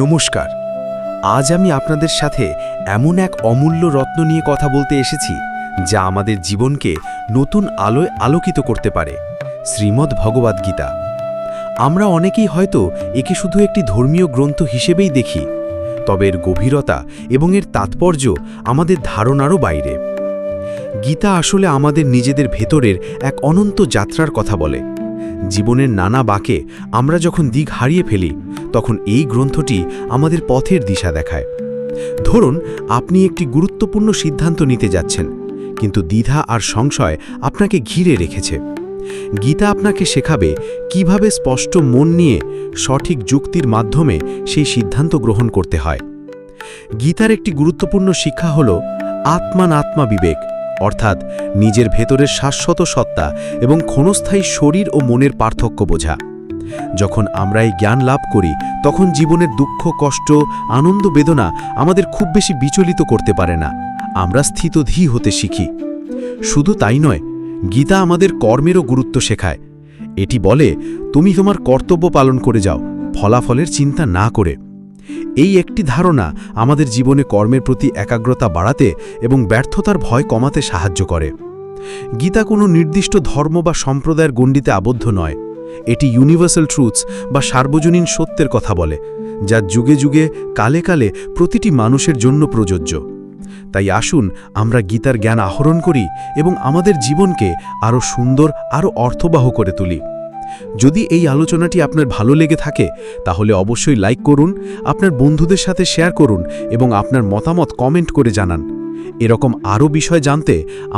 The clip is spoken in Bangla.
নমস্কার। আজ আমি আপনাদের সাথে এমন এক অমূল্য রত্ন নিয়ে কথা বলতে এসেছি, যা আমাদের জীবনকে নতুন আলোয় আলোকিত করতে পারে, শ্রীমদ্ ভগবদ্গীতা আমরা অনেকেই হয়তো একে শুধু একটি ধর্মীয় গ্রন্থ হিসেবেই দেখি, তবে এর গভীরতা এবং এর তাৎপর্য আমাদের ধারণারও বাইরে। গীতা আসলে আমাদের নিজেদের ভেতরের এক অনন্ত যাত্রার কথা বলে। জীবনের নানা বাঁকে আমরা যখন দিক হারিয়ে ফেলি, তখন এই গ্রন্থটি আমাদের পথের দিশা দেখায়। ধরুন, আপনি একটি গুরুত্বপূর্ণ সিদ্ধান্ত নিতে যাচ্ছেন, কিন্তু দ্বিধা আর সংশয় আপনাকে ঘিরে রেখেছে। গীতা আপনাকে শেখাবে কীভাবে স্পষ্ট মন নিয়ে সঠিক যুক্তির মাধ্যমে সেই সিদ্ধান্ত গ্রহণ করতে হয়। গীতার একটি গুরুত্বপূর্ণ শিক্ষা হল আত্মানাত্মা বিবেক। অর্থাৎ নিজের ভেতরের শাশ্বত সত্তা এবং ক্ষণস্থায়ী শরীর ও মনের পার্থক্য বোঝা। যখন আমরা এই জ্ঞান লাভ করি, তখন জীবনের দুঃখ, কষ্ট, আনন্দ, বেদনা আমাদের খুব বেশি বিচলিত করতে পারে না। আমরা স্থিতধী হতে শিখি। শুধু তাই নয়, গীতা আমাদের কর্মেরও গুরুত্ব শেখায়। এটি বলে, তুমি তোমার কর্তব্য পালন করে যাও, ফলাফলের চিন্তা না করে। এই একটি ধারণা আমাদের জীবনে কর্মের প্রতি একাগ্রতা বাড়াতে এবং ব্যর্থতার ভয় কমাতে সাহায্য করে। গীতা কোনো নির্দিষ্ট ধর্ম বা সম্প্রদায়ের গণ্ডিতে আবদ্ধ নয়। এটি ইউনিভার্সাল ট্রুথস বা সার্বজনীন সত্যের কথা বলে, যা যুগে যুগে, কালে কালে প্রতিটি মানুষের জন্য প্রযোজ্য। তাই আসুন আমরা গীতার জ্ঞান আহরণ করি এবং আমাদের জীবনকে আরও সুন্দর আরও অর্থবাহ করে তুলি। যদি এই আলোচনাটি আপনার ভালো লেগে থাকে, তাহলে অবশ্যই লাইক করুন, আপনার বন্ধুদের সাথে শেয়ার করুন এবং আপনার মতামত কমেন্ট করে জানান। এরকম আরও বিষয় জানতে